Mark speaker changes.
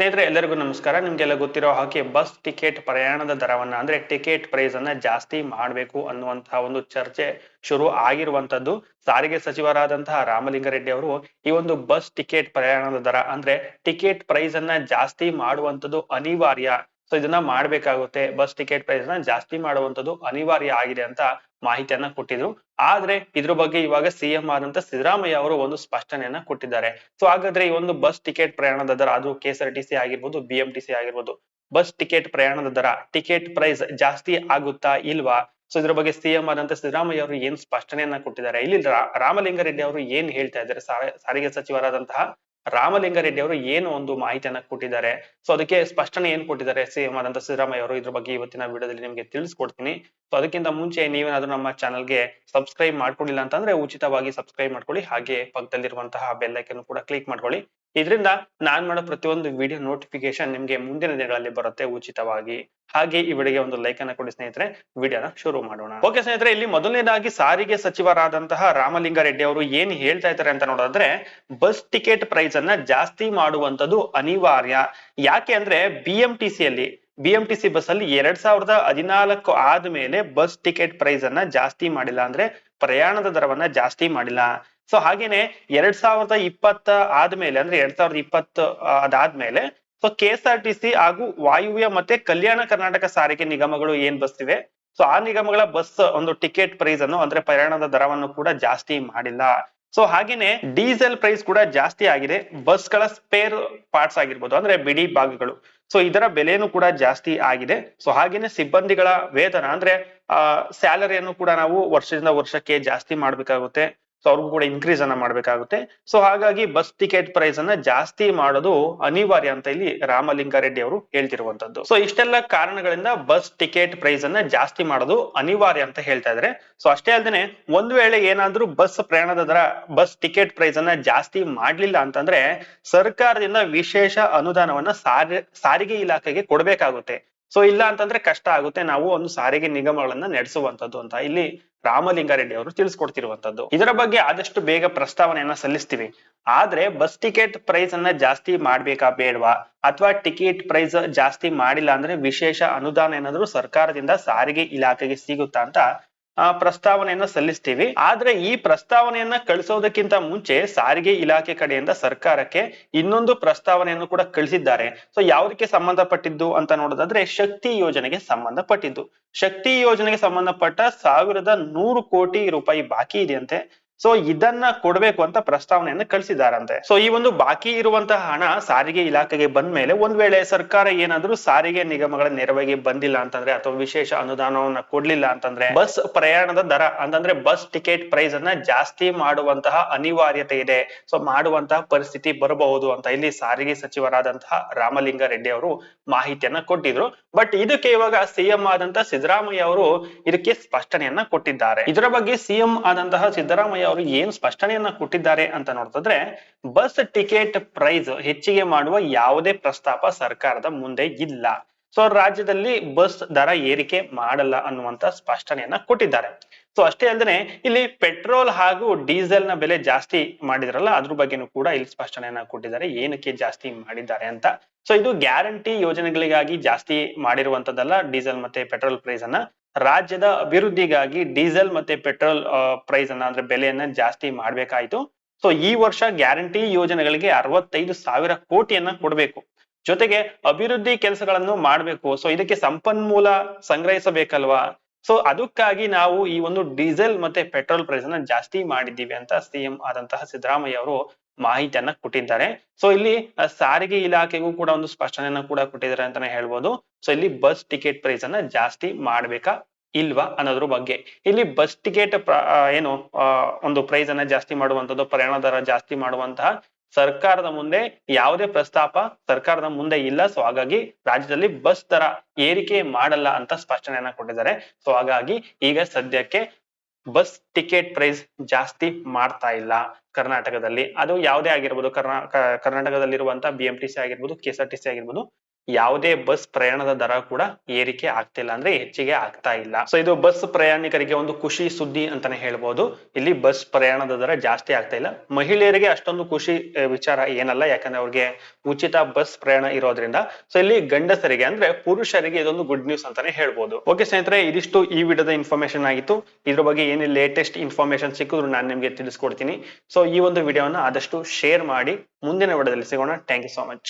Speaker 1: ಸ್ನೇಹಿತರೆ, ಎಲ್ಲರಿಗೂ ನಮಸ್ಕಾರ. ನಿಮ್ಗೆಲ್ಲ ಗೊತ್ತಿರೋ ಹಾಗೆ ಬಸ್ ಟಿಕೆಟ್ ಪ್ರಯಾಣದ ದರವನ್ನ, ಅಂದ್ರೆ ಟಿಕೆಟ್ ಪ್ರೈಸ್ ಅನ್ನ ಜಾಸ್ತಿ ಮಾಡಬೇಕು ಅನ್ನುವಂತಹ ಒಂದು ಚರ್ಚೆ ಶುರು ಆಗಿರುವಂತದ್ದು ಸಾರಿಗೆ ಸಚಿವರಾದಂತಹ ರಾಮಲಿಂಗಾರೆಡ್ಡಿ ಅವರು ಈ ಒಂದು ಬಸ್ ಟಿಕೆಟ್ ಪ್ರಯಾಣದ ದರ, ಅಂದ್ರೆ ಟಿಕೆಟ್ ಪ್ರೈಸ್ ಅನ್ನ ಜಾಸ್ತಿ ಮಾಡುವಂತದ್ದು ಅನಿವಾರ್ಯ ಸೊ ಇದನ್ನ ಮಾಡ್ಬೇಕಾಗುತ್ತೆ. ಬಸ್ ಟಿಕೆಟ್ ಪ್ರೈಸ್ನ ಜಾಸ್ತಿ ಮಾಡುವಂತದ್ದು ಅನಿವಾರ್ಯ ಆಗಿದೆ ಅಂತ ಮಾಹಿತಿಯನ್ನ ಕೊಟ್ಟಿದ್ರು. ಆದ್ರೆ ಇದ್ರ ಬಗ್ಗೆ ಇವಾಗ ಸಿಎಂ ಆದಂತ ಸಿದ್ದರಾಮಯ್ಯ ಅವರು ಒಂದು ಸ್ಪಷ್ಟನೆಯನ್ನ ಕೊಟ್ಟಿದ್ದಾರೆ. ಸೊ ಹಾಗಾದ್ರೆ ಈ ಒಂದು ಬಸ್ ಟಿಕೆಟ್ ಪ್ರಯಾಣದ ದರ ಅದು K S R T C ಆಗಿರ್ಬೋದು ಬಿ ಎಂ ಟಿ ಸಿ ಆಗಿರ್ಬೋದು, ಬಸ್ ಟಿಕೆಟ್ ಪ್ರಯಾಣದ ದರ, ಟಿಕೆಟ್ ಪ್ರೈಸ್ ಜಾಸ್ತಿ ಆಗುತ್ತಾ ಇಲ್ವಾ? ಸೊ ಇದ್ರ ಬಗ್ಗೆ ಸಿಎಂ ಆದಂತ ಸಿದ್ದರಾಮಯ್ಯ ಅವರು ಏನ್ ಸ್ಪಷ್ಟನೆಯನ್ನ ಕೊಟ್ಟಿದ್ದಾರೆ? ಇಲ್ಲಿ ರಾಮಲಿಂಗಾರೆಡ್ಡಿ ಅವರು ಏನ್ ಹೇಳ್ತಾ ಇದ್ದಾರೆ? ಸಾರ- ಸಾರಿಗೆ ಸಚಿವರಾದಂತಹ ರಾಮಲಿಂಗಾರೆಡ್ಡಿ ಅವರು ಏನು ಒಂದು ಮಾಹಿತಿಯನ್ನ ಕೊಟ್ಟಿದ್ದಾರೆ? ಸೊ ಅದಕ್ಕೆ ಸ್ಪಷ್ಟನೆ ಏನ್ ಕೊಟ್ಟಿದ್ದಾರೆ? ಸಿಎಂ ಆದಂತ ಸಿದ್ದರಾಮಯ್ಯ ಅವರು ಇದ್ರ ಬಗ್ಗೆ ಇವತ್ತಿನ ವಿಡಿಯೋದಲ್ಲಿ ನಿಮ್ಗೆ ತಿಳಿಸ್ಕೊಡ್ತೀನಿ. ಸೊ ಅದಕ್ಕಿಂತ ಮುಂಚೆ ನೀವೇನಾದ್ರೂ ನಮ್ಮ ಚಾನಲ್ಗೆ ಸಬ್ಸ್ಕ್ರೈಬ್ ಮಾಡ್ಕೊಂಡಿಲ್ಲ ಅಂತಂದ್ರೆ, ಉಚಿತವಾಗಿ ಸಬ್ಸ್ಕ್ರೈಬ್ ಮಾಡ್ಕೊಳ್ಳಿ. ಹಾಗೆ ಪಕ್ಕದಲ್ಲಿರುವಂತಹ ಬೆಲ್ ಕೂಡ ಕ್ಲಿಕ್ ಮಾಡ್ಕೊಳ್ಳಿ. ಇದರಿಂದ ನಾನ್ ಮಾಡೋ ಪ್ರತಿಯೊಂದು ವಿಡಿಯೋ ನೋಟಿಫಿಕೇಶನ್ ನಿಮ್ಗೆ ಮುಂದಿನ ದಿನಗಳಲ್ಲಿ ಬರುತ್ತೆ ಉಚಿತವಾಗಿ. ಹಾಗೆ ಈ ವಿಡಿಯೋಗೆ ಒಂದು ಲೈಕ್ ಅನ್ನ ಕೊಡಿ ಸ್ನೇಹಿತರೆ ವಿಡಿಯೋನ ಶುರು ಮಾಡೋಣ. ಓಕೆ ಸ್ನೇಹಿತರೆ, ಇಲ್ಲಿ ಮೊದಲನೇದಾಗಿ ಸಾರಿಗೆ ಸಚಿವರಾದಂತಹ ರಾಮಲಿಂಗಾರೆಡ್ಡಿ ಅವರು ಏನ್ ಹೇಳ್ತಾ ಇದ್ದಾರೆ ಅಂತ ನೋಡೋದಾದ್ರೆ ಬಸ್ ಟಿಕೆಟ್ ಪ್ರೈಸ್ ಅನ್ನ ಜಾಸ್ತಿ ಮಾಡುವಂತದ್ದು ಅನಿವಾರ್ಯ. ಯಾಕೆ ಅಂದ್ರೆ B M B M T C bus ಅಲ್ಲಿ ಎರಡ್ ಸಾವಿರದ ಹದಿನಾಲ್ಕು ಆದ್ಮೇಲೆ ಬಸ್ ಟಿಕೆಟ್ ಪ್ರೈಸ್ ಅನ್ನ ಜಾಸ್ತಿ ಮಾಡಿಲ್ಲ ಅಂದ್ರೆ ಪ್ರಯಾಣದ ದರವನ್ನ ಜಾಸ್ತಿ ಮಾಡಿಲ್ಲ. ಸೊ ಹಾಗೇನೆ ಎರಡ್ ಸಾವಿರದ ಇಪ್ಪತ್ತ ಆದ್ಮೇಲೆ, ಅಂದ್ರೆ ಎರಡ್ ಸಾವಿರದ ಇಪ್ಪತ್ತು ಅದಾದ್ಮೇಲೆ so K S R T C ಹಾಗೂ ವಾಯುವ್ಯ ಮತ್ತೆ ಕಲ್ಯಾಣ ಕರ್ನಾಟಕ ಸಾರಿಗೆ ನಿಗಮಗಳು ಏನ್ ಬಸ್ ಇವೆ? ಸೊ ಆ ನಿಗಮಗಳ ಬಸ್ ಒಂದು ಟಿಕೆಟ್ ಪ್ರೈಸ್ ಅನ್ನು, ಅಂದ್ರೆ ಪ್ರಯಾಣದ ದರವನ್ನು ಕೂಡ ಜಾಸ್ತಿ ಮಾಡಿಲ್ಲ. ಸೊ ಹಾಗೇನೆ ಡೀಸೆಲ್ ಪ್ರೈಸ್ ಕೂಡ ಜಾಸ್ತಿ ಆಗಿದೆ. ಬಸ್ಗಳ ಸ್ಪೇರ್ ಪಾರ್ಟ್ಸ್ ಆಗಿರ್ಬೋದು, ಅಂದ್ರೆ ಬಿಡಿ ಭಾಗಗಳು ಸೊ ಇದರ ಬೆಲೆನೂ ಕೂಡ ಜಾಸ್ತಿ ಆಗಿದೆ. ಸೊ ಹಾಗೇನೆ ಸಿಬ್ಬಂದಿಗಳ ವೇತನ, ಅಂದ್ರೆ ಸ್ಯಾಲರಿಯನ್ನು ಕೂಡ ನಾವು ವರ್ಷದಿಂದ ವರ್ಷಕ್ಕೆ ಜಾಸ್ತಿ ಮಾಡ್ಬೇಕಾಗುತ್ತೆ. ಸೊ ಅವ್ರಿಗೂ ಕೂಡ ಇನ್ಕ್ರೀಸ್ ಅನ್ನ ಮಾಡ್ಬೇಕಾಗುತ್ತೆ. ಸೊ ಹಾಗಾಗಿ ಬಸ್ ಟಿಕೆಟ್ ಪ್ರೈಸ್ ಅನ್ನ ಜಾಸ್ತಿ ಮಾಡೋದು ಅನಿವಾರ್ಯ ಅಂತ ಇಲ್ಲಿ ರಾಮಲಿಂಗಾರೆಡ್ಡಿ ಅವರು ಹೇಳ್ತಿರುವಂತದ್ದು. ಸೊ ಇಷ್ಟೆಲ್ಲ ಕಾರಣಗಳಿಂದ ಬಸ್ ಟಿಕೆಟ್ ಪ್ರೈಸ್ ಅನ್ನ ಜಾಸ್ತಿ ಮಾಡೋದು ಅನಿವಾರ್ಯ ಅಂತ ಹೇಳ್ತಾ ಇದ್ದಾರೆ ಸೊ ಅಷ್ಟೇ ಅಲ್ಲದೆ ಒಂದ್ ವೇಳೆ ಏನಾದ್ರೂ ಬಸ್ ಪ್ರಯಾಣದ ದರ ಬಸ್ ಟಿಕೆಟ್ ಪ್ರೈಸ್ ಅನ್ನ ಜಾಸ್ತಿ ಮಾಡ್ಲಿಲ್ಲ ಅಂತಂದ್ರೆ ಸರ್ಕಾರದಿಂದ ವಿಶೇಷ ಅನುದಾನವನ್ನ ಸಾರಿ, ಸಾರಿಗೆ ಇಲಾಖೆಗೆ ಕೊಡ್ಬೇಕಾಗುತ್ತೆ. ಸೊ ಇಲ್ಲ ಅಂತಂದ್ರೆ ಕಷ್ಟ ಆಗುತ್ತೆ. ನಾವು ಒಂದು ಸಾರಿಗೆ ನಿಗಮಗಳನ್ನ ನಡೆಸುವಂತದ್ದು ಅಂತ ಇಲ್ಲಿ ರಾಮಲಿಂಗಾರೆಡ್ಡಿ ಅವರು ತಿಳಿಸ್ಕೊಡ್ತಿರುವಂತದ್ದು ಇದರ ಬಗ್ಗೆ ಆದಷ್ಟು ಬೇಗ ಪ್ರಸ್ತಾವನೆಯನ್ನ ಸಲ್ಲಿಸ್ತೀವಿ. ಆದ್ರೆ ಬಸ್ ಟಿಕೆಟ್ ಪ್ರೈಸ್ ಅನ್ನ ಜಾಸ್ತಿ ಮಾಡ್ಬೇಕಾ ಬೇಡವಾ? ಅಥವಾ ಟಿಕೆಟ್ ಪ್ರೈಸ್ ಜಾಸ್ತಿ ಮಾಡಿಲ್ಲ ಅಂದ್ರೆ ವಿಶೇಷ ಅನುದಾನ ಏನಾದ್ರು ಸರ್ಕಾರದಿಂದ ಸಾರಿಗೆ ಇಲಾಖೆಗೆ ಸಿಗುತ್ತಾ ಅಂತ ಆ ಪ್ರಸ್ತಾವನೆಯನ್ನ ಸಲ್ಲಿಸ್ತೀವಿ. ಆದ್ರೆ ಈ ಪ್ರಸ್ತಾವನೆಯನ್ನ ಕಳಿಸೋದಕ್ಕಿಂತ ಮುಂಚೆ ಸಾರಿಗೆ ಇಲಾಖೆ ಕಡೆಯಿಂದ ಸರ್ಕಾರಕ್ಕೆ ಇನ್ನೊಂದು ಪ್ರಸ್ತಾವನೆಯನ್ನು ಕೂಡ ಕಳಿಸಿದ್ದಾರೆ. ಸೊ ಯಾವುದಕ್ಕೆ ಸಂಬಂಧಪಟ್ಟಿದ್ದು ಅಂತ ನೋಡೋದಾದ್ರೆ ಶಕ್ತಿ ಯೋಜನೆಗೆ ಸಂಬಂಧಪಟ್ಟಿದ್ದು. ಶಕ್ತಿ ಯೋಜನೆಗೆ ಸಂಬಂಧಪಟ್ಟ ಸಾವಿರದ ನೂರು ಕೋಟಿ ರೂಪಾಯಿ ಬಾಕಿ ಇದೆಯಂತೆ. ಸೊ ಇದನ್ನ ಕೊಡಬೇಕು ಅಂತ ಪ್ರಸ್ತಾವನೆಯನ್ನು ಕಳಿಸಿದಾರಂತೆ. ಸೊ ಈ ಒಂದು ಬಾಕಿ ಇರುವಂತಹ ಹಣ ಸಾರಿಗೆ ಇಲಾಖೆಗೆ ಬಂದ ಮೇಲೆ ಒಂದ್ ವೇಳೆ ಸರ್ಕಾರ ಏನಾದ್ರೂ ಸಾರಿಗೆ ನಿಗಮಗಳ ನೆರವಿಗೆ ಬಂದಿಲ್ಲ ಅಂತಂದ್ರೆ ಅಥವಾ ವಿಶೇಷ ಅನುದಾನವನ್ನ ಕೊಡ್ಲಿಲ್ಲ ಅಂತಂದ್ರೆ ಬಸ್ ಪ್ರಯಾಣದ ದರ ಅಂತಂದ್ರೆ ಬಸ್ ಟಿಕೆಟ್ ಪ್ರೈಸ್ ಅನ್ನ ಜಾಸ್ತಿ ಮಾಡುವಂತಹ ಅನಿವಾರ್ಯತೆ ಇದೆ. ಸೊ ಮಾಡುವಂತಹ ಪರಿಸ್ಥಿತಿ ಬರಬಹುದು ಅಂತ ಇಲ್ಲಿ ಸಾರಿಗೆ ಸಚಿವರಾದಂತಹ ರಾಮಲಿಂಗಾರೆಡ್ಡಿ ಅವರು ಮಾಹಿತಿಯನ್ನ ಕೊಟ್ಟಿದ್ರು. ಬಟ್ ಇದಕ್ಕೆ ಇವಾಗ ಸಿಎಂ ಆದಂತಹ ಸಿದ್ದರಾಮಯ್ಯ ಅವರು ಇದಕ್ಕೆ ಸ್ಪಷ್ಟನೆಯನ್ನ ಕೊಟ್ಟಿದ್ದಾರೆ. ಇದರ ಬಗ್ಗೆ ಸಿಎಂ ಆದಂತಹ ಸಿದ್ದರಾಮಯ್ಯ ಅವರು ಏನು ಸ್ಪಷ್ಟನೆಯನ್ನ ಕೊಟ್ಟಿದ್ದಾರೆ ಅಂತ ನೋಡ್ತಿದ್ರೆ, ಬಸ್ ಟಿಕೆಟ್ ಪ್ರೈಸ್ ಹೆಚ್ಚಿಗೆ ಮಾಡುವ ಯಾವುದೇ ಪ್ರಸ್ತಾಪ ಸರ್ಕಾರದ ಮುಂದೆ ಇಲ್ಲ. ಸೊ, ರಾಜ್ಯದಲ್ಲಿ ಬಸ್ ದರ ಏರಿಕೆ ಮಾಡಲ್ಲ ಅನ್ನುವಂತ ಸ್ಪಷ್ಟನೆಯನ್ನ ಕೊಟ್ಟಿದ್ದಾರೆ. ಸೊ, ಅಷ್ಟೇ ಅಲ್ಲದೆ ಇಲ್ಲಿ ಪೆಟ್ರೋಲ್ ಹಾಗೂ ಡೀಸೆಲ್ನ ಬೆಲೆ ಜಾಸ್ತಿ ಮಾಡಿದ್ರಲ್ಲ, ಅದ್ರ ಬಗ್ಗೆನೂ ಕೂಡ ಇಲ್ಲಿ ಸ್ಪಷ್ಟನೆಯನ್ನ ಕೊಟ್ಟಿದ್ದಾರೆ. ಏನಕ್ಕೆ ಜಾಸ್ತಿ ಮಾಡಿದ್ದಾರೆ ಅಂತ. ಸೊ, ಇದು ಗ್ಯಾರಂಟಿ ಯೋಜನೆಗಳಿಗಾಗಿ ಜಾಸ್ತಿ ಮಾಡಿರುವಂತದ್ದಲ್ಲ, ಡೀಸೆಲ್ ಮತ್ತೆ ಪೆಟ್ರೋಲ್ ಪ್ರೈಸ್ ಅನ್ನ ರಾಜ್ಯದ ಅಭಿವೃದ್ಧಿಗಾಗಿ ಡೀಸೆಲ್ ಮತ್ತೆ ಪೆಟ್ರೋಲ್ ಪ್ರೈಸ್ ಅನ್ನ ಅಂದ್ರೆ ಬೆಲೆಯನ್ನ ಜಾಸ್ತಿ ಮಾಡ್ಬೇಕಾಯ್ತು. ಸೊ ಈ ವರ್ಷ ಗ್ಯಾರಂಟಿ ಯೋಜನೆಗಳಿಗೆ ಅರವತ್ತೈದು ಸಾವಿರ ಕೋಟಿಯನ್ನ ಕೊಡ್ಬೇಕು. ಜೊತೆಗೆ ಅಭಿವೃದ್ಧಿ ಕೆಲಸಗಳನ್ನು ಮಾಡ್ಬೇಕು. ಸೊ ಇದಕ್ಕೆ ಸಂಪನ್ಮೂಲ ಸಂಗ್ರಹಿಸಬೇಕಲ್ವಾ? ಸೊ ಅದಕ್ಕಾಗಿ ನಾವು ಈ ಒಂದು ಡೀಸೆಲ್ ಮತ್ತೆ ಪೆಟ್ರೋಲ್ ಪ್ರೈಸ್ ಅನ್ನ ಜಾಸ್ತಿ ಮಾಡಿದ್ದೀವಿ ಅಂತ ಸಿಎಂ ಆದಂತಹ ಸಿದ್ದರಾಮಯ್ಯ ಅವರು ಮಾಹಿತಿಯನ್ನ ಕೊಟ್ಟಿದ್ದಾರೆ. ಸೊ ಇಲ್ಲಿ ಸಾರಿಗೆ ಇಲಾಖೆಗೂ ಕೂಡ ಒಂದು ಸ್ಪಷ್ಟನೆಯನ್ನ ಕೂಡ ಕೊಟ್ಟಿದ್ದಾರೆ ಅಂತಾನೆ ಹೇಳ್ಬೋದು. ಸೊ ಇಲ್ಲಿ ಬಸ್ ಟಿಕೆಟ್ ಪ್ರೈಸ್ ಅನ್ನ ಜಾಸ್ತಿ ಮಾಡ್ಬೇಕಾ ಇಲ್ವಾ ಅನ್ನೋದ್ರ ಬಗ್ಗೆ. ಇಲ್ಲಿ ಬಸ್ ಟಿಕೆಟ್ ಏನು ಒಂದು ಪ್ರೈಸ್ ಅನ್ನ ಜಾಸ್ತಿ ಮಾಡುವಂತದ್ದು ಪ್ರಯಾಣ ದರ ಜಾಸ್ತಿ ಮಾಡುವಂತಹ ಸರ್ಕಾರದ ಮುಂದೆ ಯಾವುದೇ ಪ್ರಸ್ತಾಪ ಸರ್ಕಾರದ ಮುಂದೆ ಇಲ್ಲ. ಸೊ ಹಾಗಾಗಿ ರಾಜ್ಯದಲ್ಲಿ ಬಸ್ ದರ ಏರಿಕೆ ಮಾಡಲ್ಲ ಅಂತ ಸ್ಪಷ್ಟನೆಯನ್ನ ಕೊಟ್ಟಿದ್ದಾರೆ. ಸೊ ಹಾಗಾಗಿ ಈಗ ಸದ್ಯಕ್ಕೆ ಬಸ್ ಟಿಕೆಟ್ ಪ್ರೈಸ್ ಜಾಸ್ತಿ ಮಾಡ್ತಾ ಇಲ್ಲ ಕರ್ನಾಟಕದಲ್ಲಿ. ಅದು ಯಾವುದೇ ಆಗಿರ್ಬೋದು, ಕರ್ನಾ ಕರ್ನಾಟಕದಲ್ಲಿರುವಂತಹ ಕರ್ನಾಟಕದಲ್ಲಿರುವಂತ ಬಿ ಎಂ ಟಿ ಸಿ ಆಗಿರ್ಬೋದು K S R T C ಆಗಿರ್ಬೋದು ಯಾವುದೇ ಬಸ್ ಪ್ರಯಾಣದ ದರ ಕೂಡ ಏರಿಕೆ ಆಗ್ತಿಲ್ಲ ಅಂದ್ರೆ ಹೆಚ್ಚಿಗೆ ಆಗ್ತಾ ಇಲ್ಲ. ಸೊ ಇದು ಬಸ್ ಪ್ರಯಾಣಿಕರಿಗೆ ಒಂದು ಖುಷಿ ಸುದ್ದಿ ಅಂತಾನೆ ಹೇಳ್ಬೋದು. ಇಲ್ಲಿ ಬಸ್ ಪ್ರಯಾಣದ ದರ ಜಾಸ್ತಿ ಆಗ್ತಾ ಇಲ್ಲ. ಮಹಿಳೆಯರಿಗೆ ಅಷ್ಟೊಂದು ಖುಷಿ ವಿಚಾರ ಏನಲ್ಲ. ಯಾಕಂದ್ರೆ ಅವ್ರಿಗೆ ಉಚಿತ ಬಸ್ ಪ್ರಯಾಣ ಇರೋದ್ರಿಂದ. ಸೊ ಇಲ್ಲಿ ಗಂಡಸರಿಗೆ ಅಂದ್ರೆ ಪುರುಷರಿಗೆ ಇದೊಂದು ಗುಡ್ ನ್ಯೂಸ್ ಅಂತಾನೆ ಹೇಳ್ಬೋದು. ಓಕೆ ಸ್ನೇಹಿತರೆ, ಇದಿಷ್ಟು ಈ ವಿಡಿಯೋದ ಇನ್ಫಾರ್ಮೇಶನ್ ಆಗಿತ್ತು. ಇದ್ರ ಬಗ್ಗೆ ಏನು ಲೇಟೆಸ್ಟ್ ಇನ್ಫಾರ್ಮೇಶನ್ ಸಿಕ್ಕಿದ್ರು ನಾನು ನಿಮ್ಗೆ ತಿಳಿಸ್ಕೊಡ್ತೀನಿ. ಸೊ ಈ ಒಂದು ವಿಡಿಯೋನ ಆದಷ್ಟು ಶೇರ್ ಮಾಡಿ. ಮುಂದಿನ ವಿಡಿಯೋದಲ್ಲಿ ಸಿಗೋಣ. Thank you so much